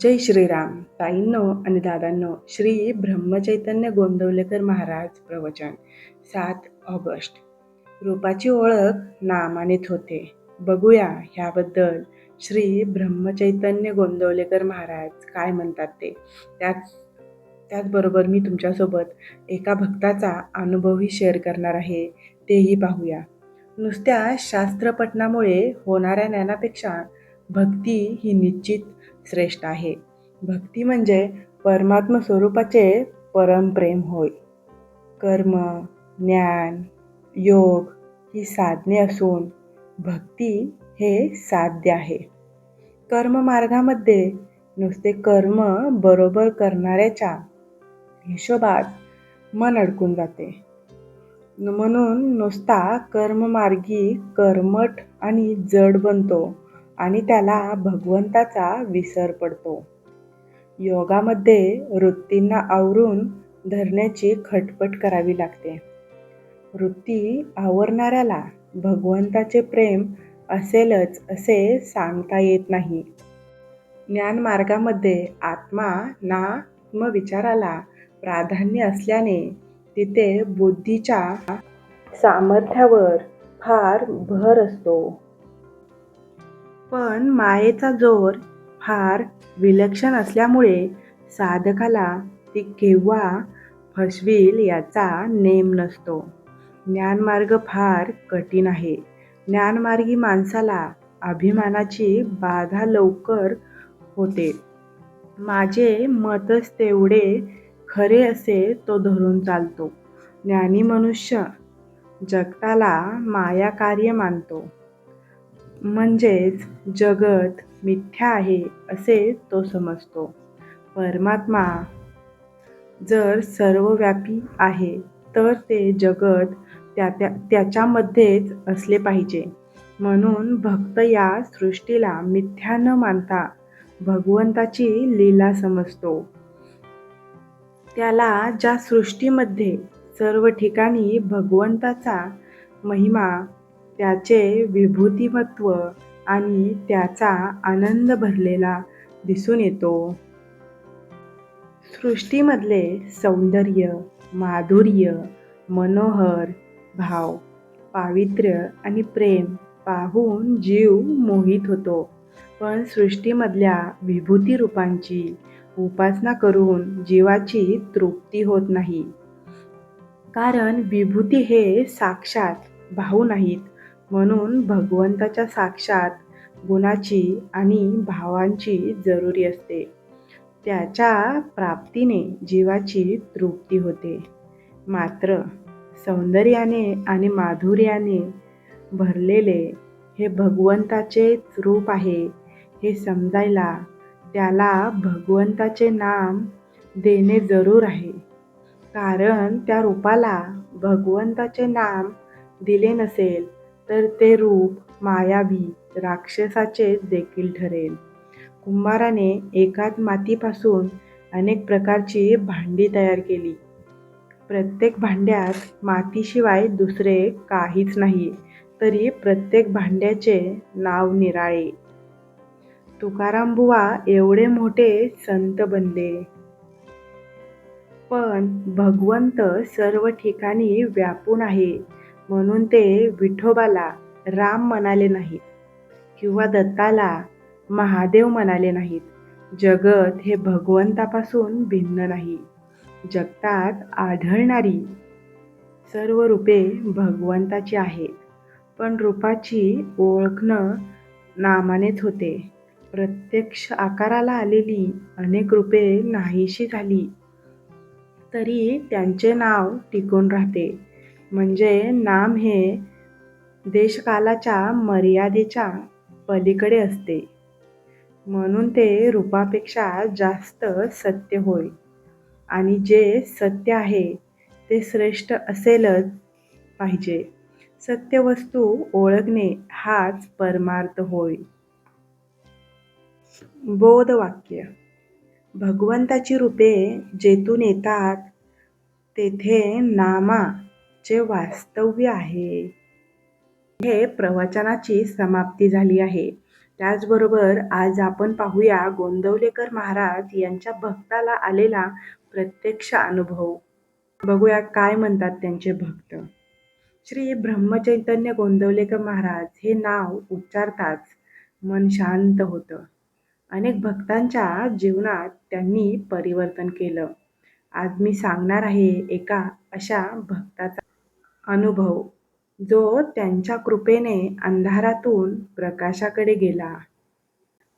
जय श्रीराम. ताईंनो आणि दादांनो श्री ब्रह्मचैतन्य गोंदवलेकर महाराज प्रवचन सात ऑगस्ट. रूपाची ओळख नामानेत होते. बघूया ह्याबद्दल श्री ब्रह्मचैतन्य गोंदवलेकर महाराज काय म्हणतात ते. त्याच त्याचबरोबर मी तुमच्यासोबत एका भक्ताचा अनुभवही शेअर करणार आहे तेही पाहूया. नुसत्या शास्त्रपठणामुळे होणाऱ्या ज्ञानापेक्षा भक्ती ही निश्चित श्रेष्ठ आहे. भक्ती म्हणजे परमात्म स्वरूपाचे परमप्रेम होय. कर्म ज्ञान योग ही साधने असून भक्ती हे साध्य आहे. कर्ममार्गामध्ये नुसते कर्म बरोबर करणाऱ्याच्या हिशोबात मन अडकून जाते. म्हणून नुसता कर्ममार्गी कर्मठ आणि जड बनतो. आणि त्याला भगवंताचा विसर पडतो. योगामध्ये वृत्तींना आवरून धरण्याची खटपट करावी लागते. वृत्ती आवरणाऱ्याला भगवंताचे प्रेम असेलच असे सांगता येत नाही. ज्ञानमार्गामध्ये आत्मा ना विचाराला प्राधान्य असल्याने तिथे बुद्धीच्या सामर्थ्यावर फार भर असतो. पण मायेचा जोर फार विलक्षण असल्यामुळे साधकाला ती केव्हा फसवील याचा नेम नसतो. ज्ञानमार्ग फार कठीण आहे. ज्ञानमार्गी माणसाला अभिमानाची बाधा लवकर होते. माझे मतच तेवढे खरे असे तो धरून चालतो. ज्ञानी मनुष्य जगताला माया कार्य मानतो. म्हणजेच जगत मिथ्या आहे असे तो समजतो. परमात्मा जर सर्वव्यापी आहे तर ते जगत त्या त्या त्याच्यामध्येच असले पाहिजे. म्हणून भक्त या सृष्टीला मिथ्या न मानता भगवंताची लीला समजतो. त्याला ज्या सृष्टीमध्ये सर्व ठिकाणी भगवंताचा महिमा त्याचे विभूतिमत्व आणि त्याचा आनंद भरलेला दिसून येतो. सृष्टीमधले सौंदर्य माधुर्य मनोहर भाव पावित्र्य आणि प्रेम पाहून जीव मोहित होतो. पण सृष्टीमधल्या विभूती रूपांची उपासना करून जीवाची तृप्ती होत नाही. कारण विभूती हे साक्षात भाऊ नाहीत. म्हणून भगवंताच्या साक्षात गुणाची आणि भावांची जरुरी असते. त्याच्या प्राप्तीने जीवाची तृप्ती होते. मात्र सौंदर्याने आणि माधुर्याने भरलेले हे भगवंताचेच रूप आहे हे समजायला त्याला भगवंताचे नाम देणे जरूर आहे. कारण त्या रूपाला भगवंताचे नाम दिले नसेल तर ते रूप मायावी राक्षसाचे देखील ठरेल. कुंभाराने एकाच मातीपासून अनेक प्रकारची भांडी तयार केली. प्रत्येक भांड्यात मातीशिवाय दुसरे काहीच नाही तरी प्रत्येक भांड्याचे नाव निराळे. तुकाराम बुवा एवढे मोठे संत बनले. पण भगवंत सर्व ठिकाणी व्यापून आहे. म्हणून ते विठोबाला राम म्हणाले नाहीत किंवा दत्ताला महादेव म्हणाले नाहीत. जगत हे भगवंतापासून भिन्न नाही. जगतात आढळणारी सर्व रूपे भगवंताची आहेत. पण रूपाची ओळखणं नामानेच होते. प्रत्यक्ष आकाराला आलेली अनेक रूपे नाहीशी झाली तरी त्यांचे नाव टिकून राहते. म्हणजे नाम हे देशकालाच्या मर्यादेच्या पलीकडे असते. म्हणून ते रूपापेक्षा जास्त सत्य होय. आणि जे सत्य आहे ते श्रेष्ठ असेलच पाहिजे. सत्य वस्तू ओळखणे हाच परमार्थ होय. बोधवाक्य. भगवंताची रूपे जेथून येतात तेथे नामा चे वास्तव्य आहे हे प्रवचनाची समाप्ती झाली आहे. त्याचबरोबर आज आपण पाहूया गोंदवलेकर महाराज यांच्या भक्ताला आलेला प्रत्यक्ष अनुभव. बघूया काय म्हणतात त्यांचे भक्त. श्री ब्रह्मचैतन्य गोंदवलेकर महाराज हे नाव उच्चारताच मन शांत होतं. अनेक भक्तांच्या जीवनात त्यांनी परिवर्तन केलं. आज मी सांगणार आहे एका अशा भक्ताचा अनुभव जो त्यांच्या कृपेने अंधारातून प्रकाशाकडे गेला.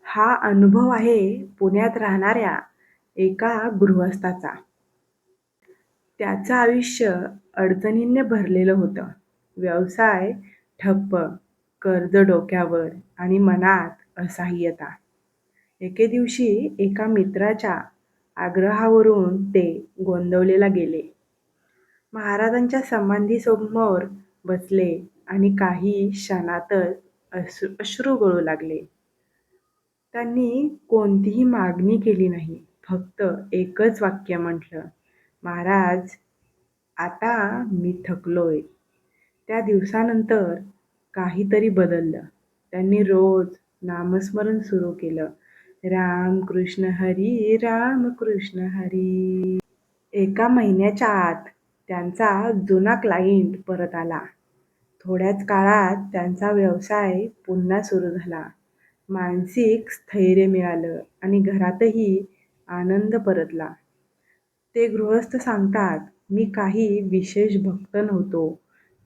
हा अनुभव आहे पुण्यात राहणाऱ्या एका गृहस्थाचा. त्याचं आयुष्य अडचणींनी भरलेलं होतं. व्यवसाय ठप्प कर्ज डोक्यावर आणि मनात असहाय्यता. एके दिवशी एका मित्राच्या आग्रहावरून ते गोंदवलेला गेले. महाराजांच्या समाधीसमोर बसले आणि काही क्षणातच अश्रू अश्रू गळू लागले. त्यांनी कोणतीही मागणी केली नाही. फक्त एकच वाक्य म्हटलं महाराज आता मी थकलोय. त्या दिवसानंतर काहीतरी बदललं. त्यांनी रोज नामस्मरण सुरू केलं राम कृष्ण हरी राम कृष्ण हरी. एका महिन्याच्या आत त्यांचा जुना क्लायंट परत आला. थोड्याच काळात त्यांचा व्यवसाय पुन्हा सुरू झाला. मानसिक स्थैर्य मिळालं आणि घरातही आनंद परतला. ते गृहस्थ सांगतात मी काही विशेष भक्त नव्हतो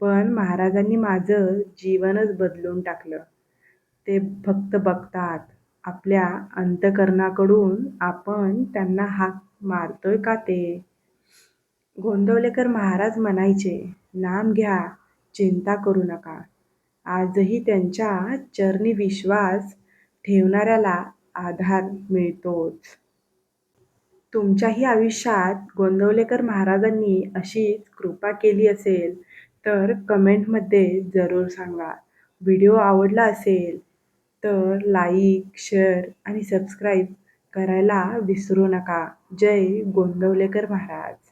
पण महाराजांनी माझं जीवनच बदलून टाकलं. ते फक्त बघतात आपल्या अंतकरणाकडून आपण त्यांना हाक मारतोय का ते? गोंदवलेकर महाराज म्हणायचे नाम घ्या चिंता करू नका. आजही त्यांच्या चरणी विश्वास ठेवणाऱ्याला आधार मिळतोच. तुमच्याही आयुष्यात गोंदवलेकर महाराजांनी अशीच कृपा केली असेल तर कमेंटमध्ये जरूर सांगा. व्हिडिओ आवडला असेल तर लाईक शेअर आणि सबस्क्राईब करायला विसरू नका. जय गोंदवलेकर महाराज.